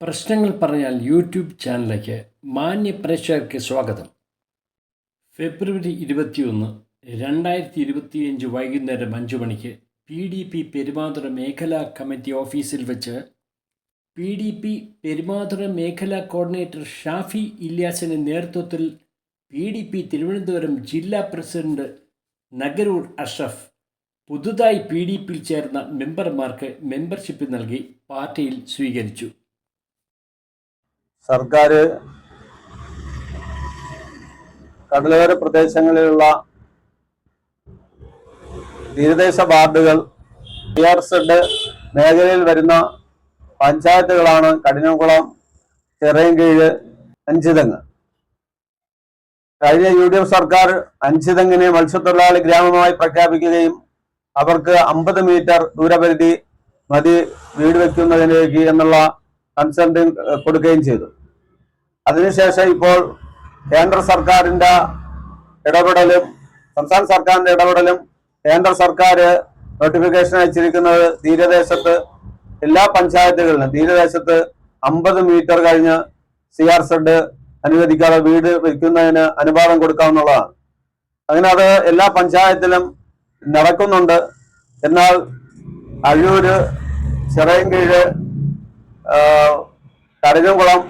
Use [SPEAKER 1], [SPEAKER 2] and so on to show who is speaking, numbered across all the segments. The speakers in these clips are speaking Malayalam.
[SPEAKER 1] പ്രശ്നങ്ങൾ പറഞ്ഞാൽ യൂട്യൂബ് ചാനലിലേക്ക് മാന്യ പ്രേക്ഷകർക്ക് സ്വാഗതം. ഫെബ്രുവരി ഇരുപത്തിയൊന്ന് രണ്ടായിരത്തി ഇരുപത്തിയഞ്ച് വൈകുന്നേരം അഞ്ച് മണിക്ക് പി ഡി പി പെരുമാതുറ മേഖലാ കമ്മിറ്റി ഓഫീസിൽ വെച്ച് പി ഡി പി പെരുമാതുറ മേഖലാ കോർഡിനേറ്റർ ഷാഫി ഇല്യാസിന്റെ നേതൃത്വത്തിൽ പി ഡി പി തിരുവനന്തപുരം ജില്ലാ പ്രസിഡന്റ് നഗരൂർ അഷ്റഫ് പുതുതായി പി ഡി പിയിൽ ചേർന്ന മെമ്പർമാർക്ക് മെമ്പർഷിപ്പ് നൽകി പാർട്ടിയിൽ സ്വീകരിച്ചു.
[SPEAKER 2] സർക്കാർ കടലോര പ്രദേശങ്ങളിലുള്ള തീരദേശ വാർഡുകൾ പി ആർ സെഡ് മേഖലയിൽ വരുന്ന പഞ്ചായത്തുകളാണ് കഠിനംകുളം ചെറിയൻകീഴ് അഞ്ചിതങ്ങ്. കഴിഞ്ഞ യു ഡി എഫ് സർക്കാർ അഞ്ചിതങ്ങിനെ മത്സ്യത്തൊഴിലാളി ഗ്രാമമായി പ്രഖ്യാപിക്കുകയും അവർക്ക് അമ്പത് മീറ്റർ ദൂരപരിധി മതി വീട് വെക്കുന്നതിലേക്ക് എന്നുള്ള കൺസെന്റ് കൊടുക്കുകയും ചെയ്തു. അതിനുശേഷം ഇപ്പോൾ കേന്ദ്ര സർക്കാരിന്റെ ഇടപെടലും സംസ്ഥാന സർക്കാരിന്റെ ഇടപെടലും കേന്ദ്ര സർക്കാർ നോട്ടിഫിക്കേഷൻ അയച്ചിരിക്കുന്നത് തീരദേശത്ത് എല്ലാ പഞ്ചായത്തുകളിലും തീരദേശത്ത് അമ്പത് മീറ്റർ കഴിഞ്ഞ് സി ആർ സെഡ് അനുവദിക്കാതെ വീട് വയ്ക്കുന്നതിന് അനുവാദം കൊടുക്കാവുന്നതാണ്. അങ്ങനെ അത് എല്ലാ പഞ്ചായത്തിലും നടക്കുന്നുണ്ട്. എന്നാൽ അഴൂര് ചിറയൻകീഴ് കരഞ്ഞംകുളം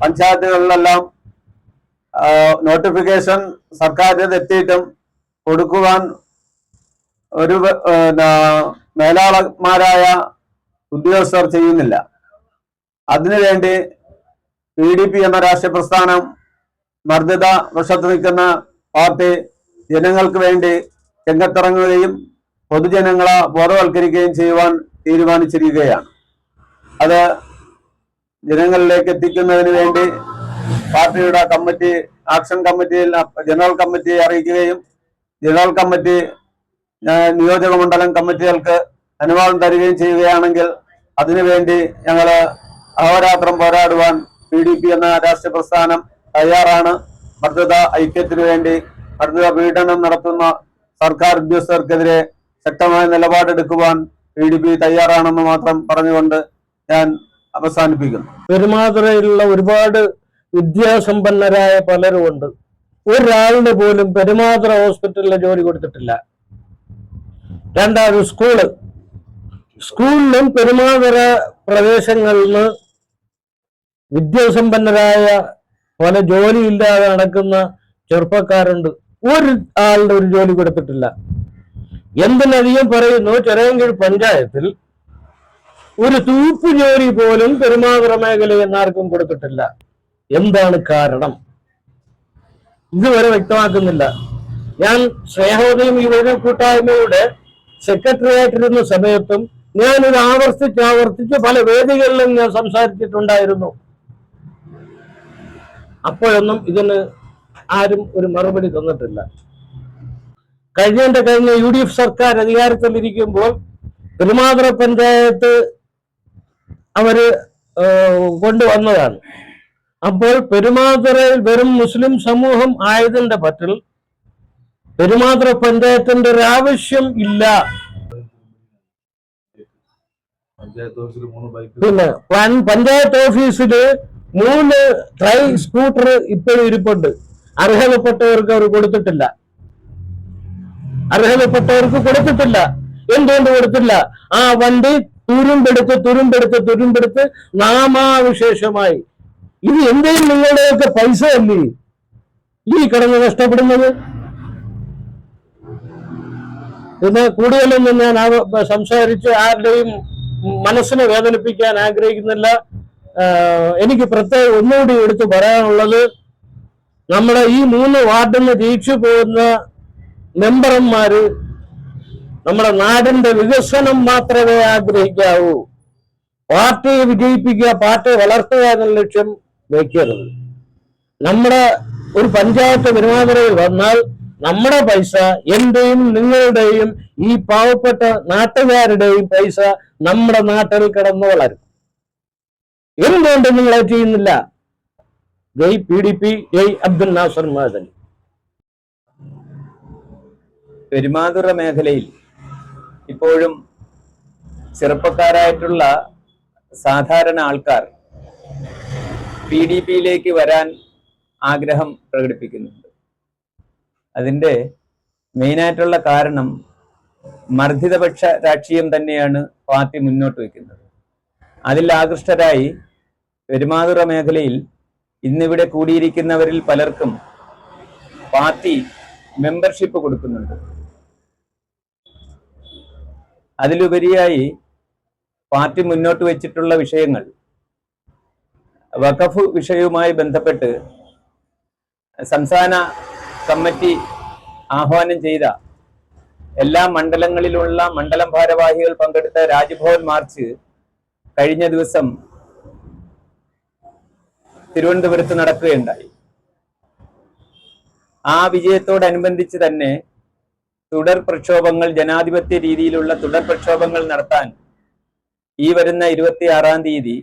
[SPEAKER 2] പഞ്ചായത്തുകളിലെല്ലാം നോട്ടിഫിക്കേഷൻ സർക്കാരിന് എത്തിയിട്ടും കൊടുക്കുവാൻ ഒരു മേലാളന്മാരായ ഉദ്യോഗസ്ഥർ ചെയ്യുന്നില്ല. അതിനുവേണ്ടി പി ഡി പി എന്ന രാഷ്ട്രീയ പ്രസ്ഥാനം മർദ്ദിത വശത്ത് നിൽക്കുന്ന പാർട്ടി ജനങ്ങൾക്ക് വേണ്ടി രംഗത്തിറങ്ങുകയും പൊതുജനങ്ങളെ ബോധവൽക്കരിക്കുകയും ചെയ്യുവാൻ തീരുമാനിച്ചിരിക്കുകയാണ്. അത് ജനങ്ങളിലേക്ക് എത്തിക്കുന്നതിന് വേണ്ടി പാർട്ടിയുടെ കമ്മിറ്റി ആക്ഷൻ കമ്മിറ്റിയിൽ ജനറൽ കമ്മിറ്റിയെ അറിയിക്കുകയും ജനറൽ കമ്മിറ്റി നിയോജക മണ്ഡലം കമ്മിറ്റികൾക്ക് അനുവാദം തരികയും ചെയ്യുകയാണെങ്കിൽ അതിനുവേണ്ടി ഞങ്ങൾ അഹോരാത്രം പോരാടുവാൻ പി ഡി പി എന്ന രാഷ്ട്രീയ പ്രസ്ഥാനം തയ്യാറാണ്. മർദ്ദിത ഐക്യത്തിനു വേണ്ടി മർദ്ദിത പീഡനം നടത്തുന്ന സർക്കാർ ഉദ്യോഗസ്ഥർക്കെതിരെ ശക്തമായ നിലപാടെടുക്കുവാൻ പി ഡി പി തയ്യാറാണെന്ന് മാത്രം പറഞ്ഞുകൊണ്ട് ഞാൻ അവസാനിപ്പിക്കുന്നു.
[SPEAKER 3] പെരുമാതുറയിലുള്ള ഒരുപാട് വിദ്യാസമ്പന്നരായ പലരുമുണ്ട്. ഒരാളിന് പോലും പെരുമാതുറ ഹോസ്പിറ്റലിൽ ജോലി കൊടുത്തിട്ടില്ല. രണ്ടാമത് സ്കൂൾ. സ്കൂളിലും പെരുമാതുറ പ്രദേശങ്ങളിൽ നിന്ന് വിദ്യാസമ്പന്നരായ പല ജോലിയില്ലാതെ നടക്കുന്ന ചെറുപ്പക്കാരുണ്ട്. ഒരു ആളുടെ ഒരു ജോലി കൊടുത്തിട്ടില്ല. എന്തിനധികം പറയുന്നു ചെറിയ പഞ്ചായത്തിൽ ഒരു തൂപ്പ് ജോലി പോലും പെരുമാതുറ മേഖലയിൽ ആർക്കും കൊടുത്തിട്ടില്ല. എന്താണ് കാരണം? ഇതുവരെ വ്യക്തമാക്കുന്നില്ല. ഞാൻ സ്നേഹോദയം യുവജന കൂട്ടായ്മയുടെ സെക്രട്ടറി ആയിട്ടിരുന്ന സമയത്തും ഞാനിത് ആവർത്തിച്ച് ആവർത്തിച്ച് പല വേദികളിലും ഞാൻ സംസാരിച്ചിട്ടുണ്ടായിരുന്നു. അപ്പോഴൊന്നും ഇതിന് ആരും ഒരു മറുപടി തന്നിട്ടില്ല. കഴിഞ്ഞതിന്റെ കഴിഞ്ഞ യു ഡി എഫ് സർക്കാർ അധികാരത്തിലിരിക്കുമ്പോൾ പെരുമാതുറ പഞ്ചായത്ത് അവർ കൊണ്ടുവന്നതാണ്. അപ്പോൾ പെരുമാതുറയിൽ വെറും മുസ്ലിം സമൂഹം ആയതിന്റെ പറ്റിൽ പെരുമാതുറ പഞ്ചായത്തിന്റെ ഒരു ആവശ്യം ഇല്ല. പിന്നെ പഞ്ചായത്ത് ഓഫീസിൽ മൂന്ന് ട്രൈ സ്കൂട്ടർ ഇപ്പോഴും ഇരിപ്പുണ്ട്. അർഹതപ്പെട്ടവർക്ക് അവർ കൊടുത്തിട്ടില്ല. അർഹതപ്പെട്ടവർക്ക് കൊടുത്തിട്ടില്ല. എന്തുകൊണ്ട് കൊടുത്തില്ല? ആ വണ്ടി തുരുമ്പെടുത്ത് തുരുമ്പെടുത്ത് തുരുമ്പെടുത്ത് നാമാവിശേഷമായി. ഇത് എന്തേലും നിങ്ങളുടെയൊക്കെ പൈസ അല്ലേ ഈ കിടന്ന് നഷ്ടപ്പെടുന്നത്? എന്ന് കൂടുതലൊന്നും ഞാൻ സംസാരിച്ച് ആരുടെയും മനസ്സിനെ വേദനിപ്പിക്കാൻ ആഗ്രഹിക്കുന്നില്ല. എനിക്ക് പ്രത്യേകം ഒന്നുകൂടി എടുത്ത് പറയാനുള്ളത് നമ്മുടെ ഈ മൂന്ന് വാർഡിൽ നിന്ന് ജയിച്ചു പോകുന്ന മെമ്പർമാര് നമ്മുടെ നാടിന്റെ വികസനം മാത്രമേ ആഗ്രഹിക്കാവൂ. പാർട്ടിയെ വിജയിപ്പിക്കുക പാർട്ടിയെ വളർത്തുക എന്ന ലക്ഷ്യം വയ്ക്കരുത് നമ്മുടെ ഒരു പഞ്ചായത്ത് പെരുമാതുറയിൽ വന്നാൽ നമ്മുടെ പൈസ എന്റെയും നിങ്ങളുടെയും ഈ പാവപ്പെട്ട നാട്ടുകാരുടെയും പൈസ നമ്മുടെ നാട്ടിൽ കിടന്നു വളരും. എന്തുകൊണ്ട് നിങ്ങളെ ചെയ്യുന്നില്ല? ജയ് പി ഡി പി ജയ് അബ്ദുൽ നാസർ മദനി.
[SPEAKER 4] പെരുമാതുറ മേഖലയിൽ ഇപ്പോഴും ചെറുപ്പക്കാരായിട്ടുള്ള സാധാരണ ആൾക്കാർ പി ഡി പിയിലേക്ക് വരാൻ ആഗ്രഹം പ്രകടിപ്പിക്കുന്നുണ്ട്. അതിന്റെ മെയിനായിട്ടുള്ള കാരണം മർദ്ദിതപക്ഷ രാഷ്ട്രീയം തന്നെയാണ് പാർട്ടി മുന്നോട്ട് വയ്ക്കുന്നത്. അതിൽ ആകൃഷ്ടരായി പെരുമാതുറ മേഖലയിൽ ഇന്നിവിടെ കൂടിയിരിക്കുന്നവരിൽ പലർക്കും പാർട്ടി മെമ്പർഷിപ്പ് കൊടുക്കുന്നുണ്ട്. അതിലുപരിയായി പാർട്ടി മുന്നോട്ട് വെച്ചിട്ടുള്ള വിഷയങ്ങൾ വഖഫ് വിഷയവുമായി ബന്ധപ്പെട്ട് സംസ്ഥാന കമ്മിറ്റി ആഹ്വാനം ചെയ്ത എല്ലാ മണ്ഡലങ്ങളിലുള്ള മണ്ഡലം ഭാരവാഹികൾ പങ്കെടുത്ത രാജ്ഭവൻ മാർച്ച് കഴിഞ്ഞ ദിവസം തിരുവനന്തപുരത്ത് നടക്കുകയുണ്ടായി. ആ വിജയത്തോടനുബന്ധിച്ച് തന്നെ തുടർ പ്രക്ഷോഭങ്ങൾ ജനാധിപത്യ രീതിയിലുള്ള തുടർ പ്രക്ഷോഭങ്ങൾ നടത്താൻ ഈ വരുന്ന ഇരുപത്തിയാറാം തീയതി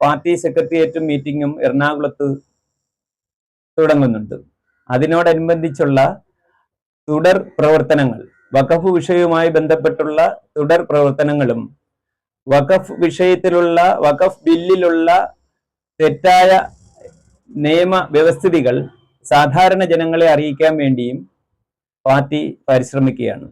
[SPEAKER 4] പാർട്ടി സെക്രട്ടേറിയറ്റും മീറ്റിംഗും എറണാകുളത്ത് തുടങ്ങുന്നുണ്ട്. അതിനോടനുബന്ധിച്ചുള്ള തുടർ പ്രവർത്തനങ്ങൾ വഖഫ് വിഷയവുമായി ബന്ധപ്പെട്ടുള്ള തുടർ പ്രവർത്തനങ്ങളും വഖഫ് വിഷയത്തിലുള്ള വഖഫ് ബില്ലിലുള്ള തെറ്റായ നിയമ വ്യവസ്ഥിതികൾ സാധാരണ ജനങ്ങളെ അറിയിക്കാൻ വേണ്ടിയും പാർട്ടി പരിശ്രമിക്കുകയാണ്.